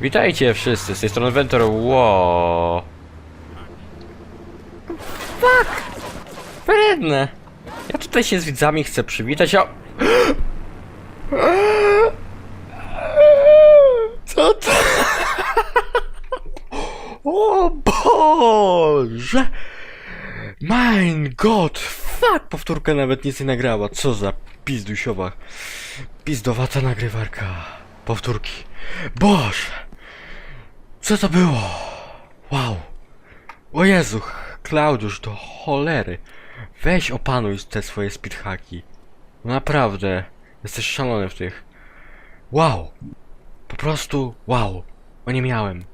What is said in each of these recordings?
Witajcie wszyscy, z tej strony Ventor. Ło. Fuck! Wredne. Ja tutaj się z widzami chcę przywitać, a... Co to? O Boże! Mein Gott! Fuck! Powtórka nawet nic nie nagrała. Co za pizdusiowa. Pizdowata nagrywarka. Powtórki. Boże! Co to było? Wow. O Jezu, Klaudiusz, do cholery. Weź opanuj te swoje speedhacki. Naprawdę. Jesteś szalony w tych. Wow. Po prostu wow. O nie miałem.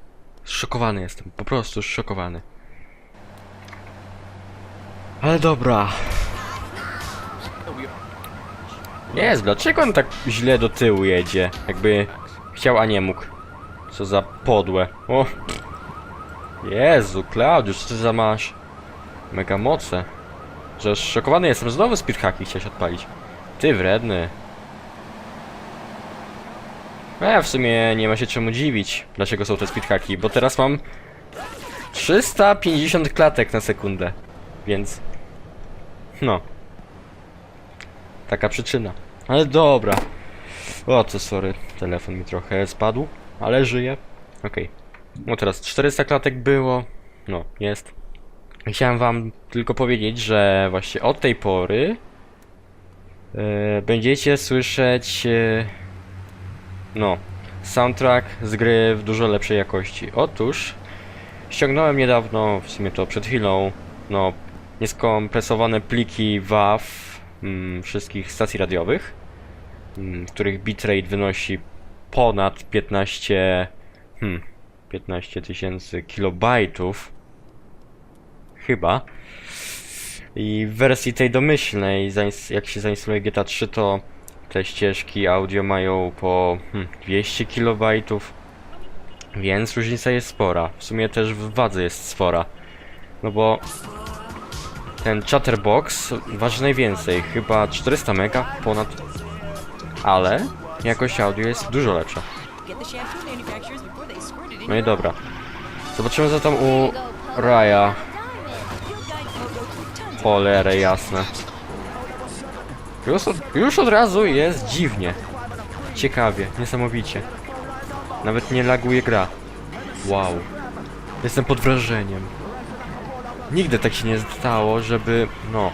Zszokowany jestem. Po prostu zszokowany. Ale dobra. Jest, dlaczego on tak źle do tyłu jedzie? Jakby chciał, a nie mógł. Co za podłe. O. Jezu, Klaudiusz, ty za masz? Mega moce. Że szokowany jestem, znowu speedhacki chciałeś odpalić. Ty wredny. E, w sumie nie ma się czemu dziwić, dlaczego są te speedhacki, bo teraz mam 350 klatek na sekundę, więc no. Taka przyczyna. Ale dobra. O, co sorry, telefon mi trochę spadł, ale żyje. Okej. No teraz 400 klatek było. No, jest. Chciałem wam tylko powiedzieć, że właśnie od tej pory e, będziecie słyszeć e, no, soundtrack z gry w dużo lepszej jakości. Otóż ściągnąłem niedawno, w sumie to przed chwilą, no, nieskompresowane pliki WAV mm, wszystkich stacji radiowych, mm, których bitrate wynosi ponad 15 hmm, 15 tysięcy kilobajtów chyba. I w wersji tej domyślnej jak się zainstaluje GTA 3 to te ścieżki audio mają po hmm, 200 kilobajtów więc różnica jest spora. W sumie też w wadze jest spora. No bo ten chatterbox waży najwięcej chyba 400 mega ponad ale jakość audio jest dużo lepsza no i dobra. Zobaczymy co tam u Raya. Cholerę jasne. Już od, już od razu jest dziwnie. Ciekawie, niesamowicie. Nawet nie laguje gra. Wow. Jestem pod wrażeniem. Nigdy tak się nie stało, żeby, no,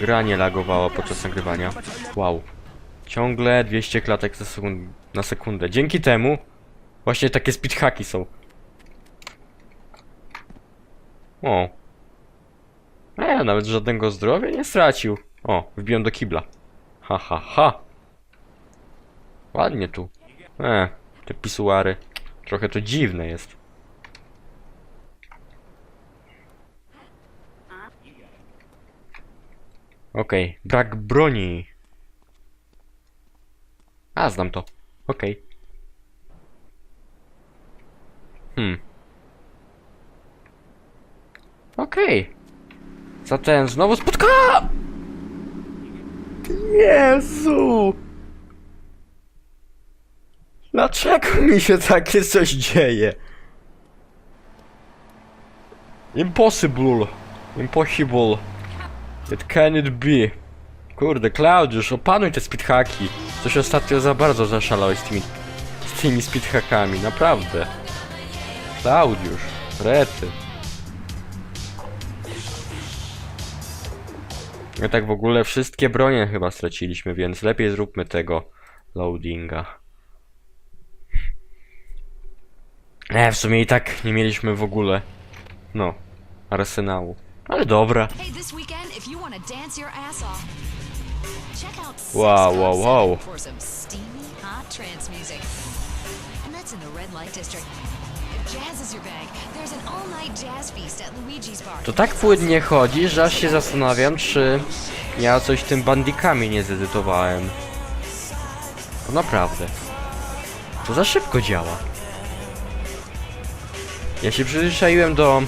gra nie lagowała podczas nagrywania. Wow. Ciągle 200 klatek sekund na sekundę. Dzięki temu Właśnie takie speedhacki są. O. Ja nawet żadnego zdrowia nie stracił. O, wbiłem do kibla. Ha, ha, ha. Ładnie tu. E, te pisuary. Trochę to dziwne jest. Okej, brak broni. A, znam to. Okej. Hmm. Okej. Zatem znowu spotka... Jezu! Dlaczego mi się takie coś dzieje? Impossible. Impossible. It can it be. Kurde, Klaudiusz, opanuj te speedhacki. Coś ostatnio za bardzo zaszalałeś z tymi, z tymi speedhackami, naprawdę. Klaudiusz, rety. Ja tak w ogóle wszystkie bronie chyba straciliśmy, więc lepiej zróbmy tego loadinga. E, w sumie i tak nie mieliśmy w ogóle, no, arsenału. Ale dobra. Hey, this weekend, if you want to dance your ass off, Wow, wow, wow. To tak płynnie chodzi, że aż się zastanawiam, czy ja coś tym bandikami nie zedytowałem. To naprawdę. To za szybko działa. Ja się przyzwyczaiłem do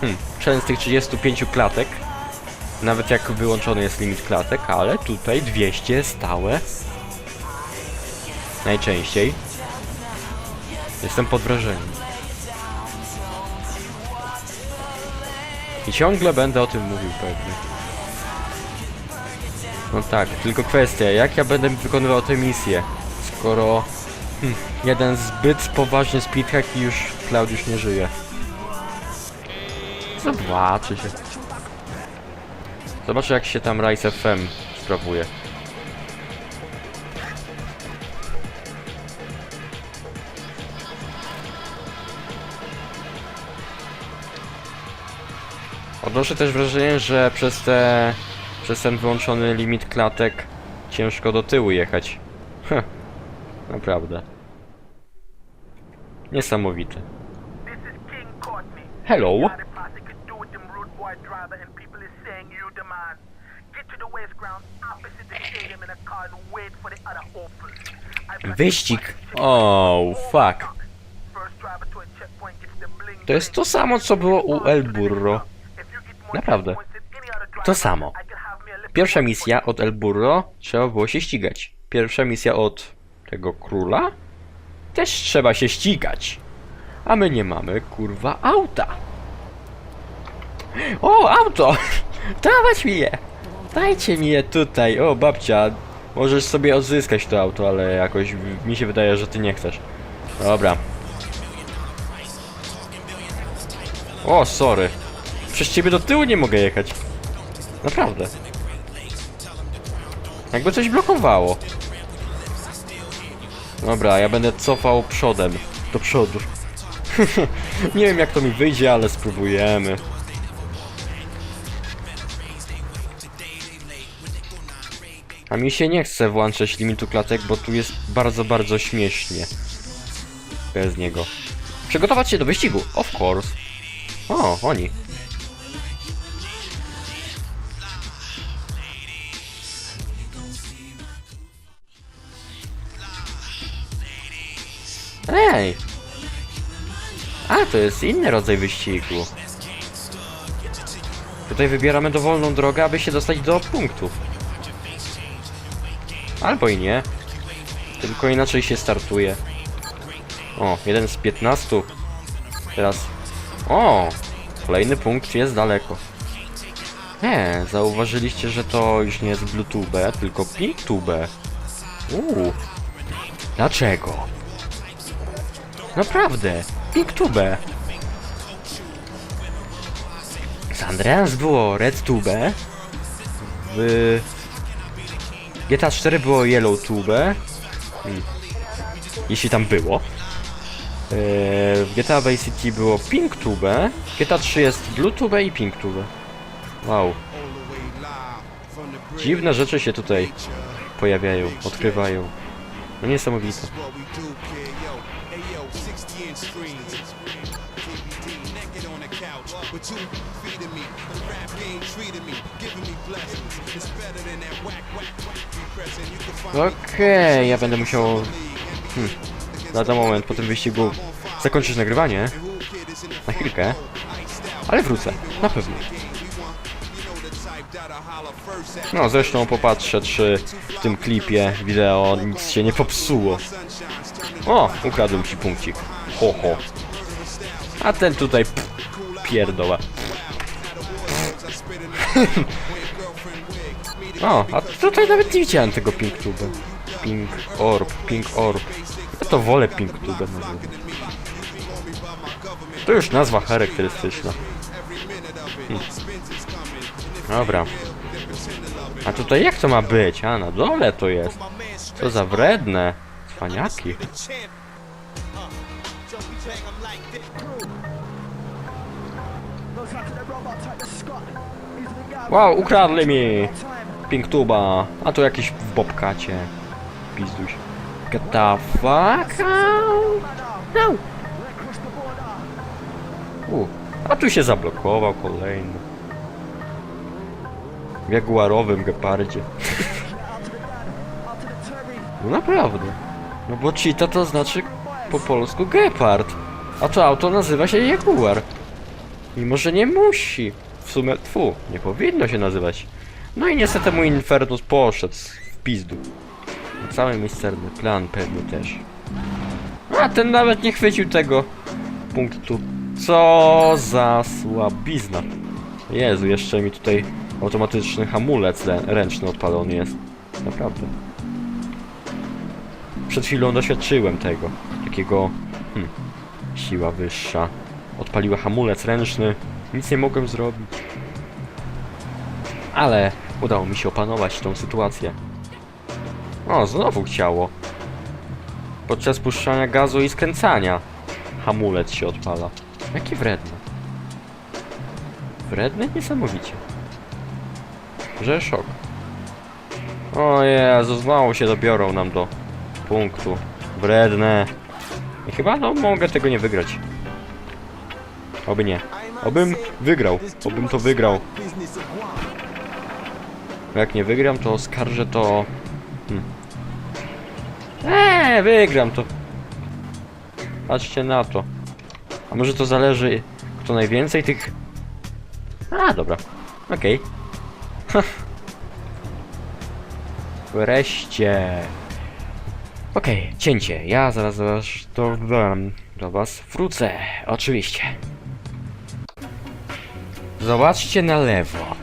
hmm, częstych 35 klatek. Nawet jak wyłączony jest limit klatek, ale tutaj 200 stałe. Najczęściej. Jestem pod wrażeniem. I ciągle będę o tym mówił pewnie. No tak, tylko kwestia, jak ja będę wykonywał tę misję, skoro hm, jeden zbyt poważny speedhack i już Klaudiusz nie żyje. Zobaczy się. Zobaczę jak się tam Rise FM sprawuje. Odnoszę też wrażenie, że przez te... przez ten wyłączony limit klatek ciężko do tyłu jechać. Heh, naprawdę. Niesamowite. Hello. Not a posse could do boy driver and people is saying you demand. Get to the waste ground opposite the stadium in a car and wait for the other Wyścig. the Oh, fuck. To the jest to samo, co było u El Burro. Naprawdę. To samo. Pierwsza misja od El Burro trzeba było się ścigać. Pierwsza misja od tego króla też trzeba się ścigać. A my nie mamy kurwa auta. O, auto! Dawać mi je! Dajcie mi je tutaj. O, babcia, możesz sobie odzyskać to auto, ale jakoś mi się wydaje, że ty nie chcesz. Dobra. O, sorry. Przez ciebie do tyłu nie mogę jechać. Naprawdę. Jakby coś blokowało. Dobra, ja będę cofał przodem. Do przodu. nie wiem jak to mi wyjdzie, ale spróbujemy. A mi się nie chce włączać limitu klatek, bo tu jest bardzo, bardzo śmiesznie. Bez niego. Przygotować się do wyścigu, of course. O, oni. Ej! A, to jest inny rodzaj wyścigu. Tutaj wybieramy dowolną drogę, aby się dostać do punktów. Albo i nie. Tylko inaczej się startuje. O, jeden z 15. Teraz. O! Kolejny punkt jest daleko. Nie, zauważyliście, że to już nie jest Bluetooth, tylko PinkTube. Uuu. Dlaczego? Naprawdę, PinkTube. Z Andreas było RedTube. W GTA 4 było YellowTube. Hmm. Jeśli tam było. Eee, W GTA Vice City było PinkTube. GTA 3 jest BlueTube i PinkTube. Wow. Dziwne rzeczy się tutaj pojawiają, odkrywają. No niesamowite. what we do, kid, yo. Hey, yo, 60 inch screens. TBD, naked on the couch. But you feeding me. Okej, ja będę musiał hmm, lada moment po tym wyścigu zakończyć nagrywanie. Na chwilkę. Ale wrócę, na pewno. No zresztą popatrzę, czy w tym klipie wideo nic się nie popsuło. O, ukradłem ci punkcik. Ho, ho. A ten tutaj pff, pierdoła. O, a tutaj nawet nie widziałem tego Pink Tube. Pink Orb, Pink Orb. Ja to wolę Pink Tube nazywać. To już nazwa charakterystyczna. Hmm. Dobra. A tutaj jak to ma być? A, na dole to jest. Co za wredne. Cwaniaki. Wow, ukradli mi! Pink tuba. A tu jakiś w bobkacie. Pizduś. Get the fuck! No! U, a tu się zablokował kolejny. W jaguarowym gepardzie. No naprawdę. No bo cheetah to znaczy po polsku gepard. A to auto nazywa się jaguar. Mimo, że nie musi. W sumie, tfu, nie powinno się nazywać. No i niestety mój Infernus poszedł w pizdu. Cały misterny plan pewnie też. A ten nawet nie chwycił tego punktu. Co za słabizna. Jezu, jeszcze mi tutaj automatyczny hamulec rę- ręczny odpalony jest. Naprawdę. Przed chwilą doświadczyłem tego. Takiego... Hmm, siła wyższa. Odpaliła hamulec ręczny. Nic nie mogłem zrobić. Ale udało mi się opanować tą sytuację. O, znowu chciało. Podczas puszczania gazu i skręcania hamulec się odpala. Jaki wredny. Wredny? Niesamowicie. Że szok. O Jezu, znowu się dobiorą nam do punktu. Wredne. I chyba no mogę tego nie wygrać. Oby nie. Obym wygrał. Obym to wygrał. Jak nie wygram, to oskarżę to... Hmm. Eee, wygram to. Patrzcie na to. A może to zależy, kto najwięcej tych... A, dobra. Okej. Wreszcie. Okej, cięcie. Ja zaraz, zaraz do, do was wrócę. Oczywiście. Zobaczcie na lewo.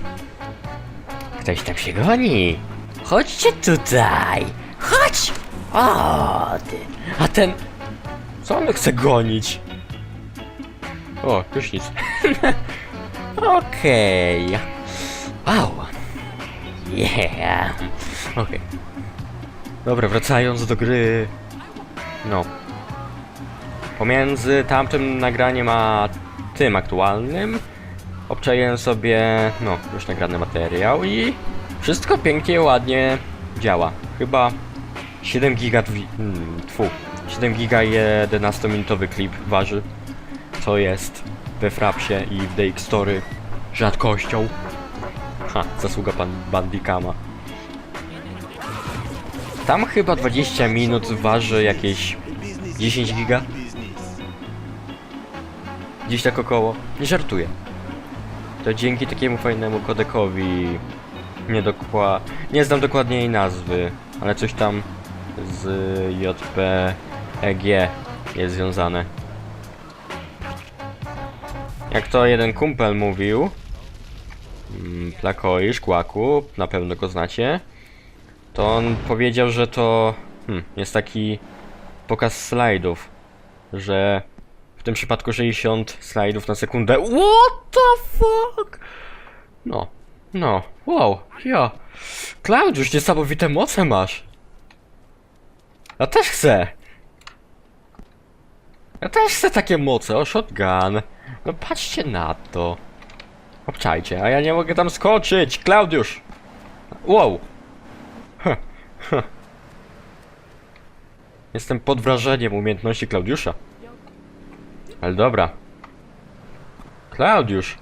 Ktoś tam się goni. Chodźcie tutaj. Chodź. O, ty. A ten... Co on chce gonić? O, już nic. Okej. Wow. Yeah. Okej. Dobra, wracając do gry. No. Pomiędzy tamtym nagraniem a tym aktualnym obczaję sobie, no, już nagrany materiał i wszystko pięknie, ładnie działa. Chyba 7 giga, hmm, tfu, 7 giga 11-minutowy klip waży, co jest we Frapsie i w DX Story rzadkością. Ha, zasługa pan Bandicama. Tam chyba 20 minut waży jakieś 10 giga. Gdzieś tak około. Nie żartuję. To dzięki takiemu fajnemu kodekowi. Nie dokła... Nie znam dokładnie jej nazwy, ale coś tam z JPEG jest związane. Jak to jeden kumpel mówił, mm, Plakoi, Szkłaku, na pewno go znacie, to on powiedział, że to hmm, jest taki pokaz slajdów, że tym przypadku 60 slajdów na sekundę. What the fuck? No, no, wow, ja. Klaudiusz, niesamowite moce masz. Ja też chcę. Ja też chcę takie moce, o shotgun. No patrzcie na to. Obczajcie, a ja nie mogę tam skoczyć. Klaudiusz. Wow. Heh, heh. Jestem pod wrażeniem umiejętności Klaudiusza. Ale dobra. Klaudiusz.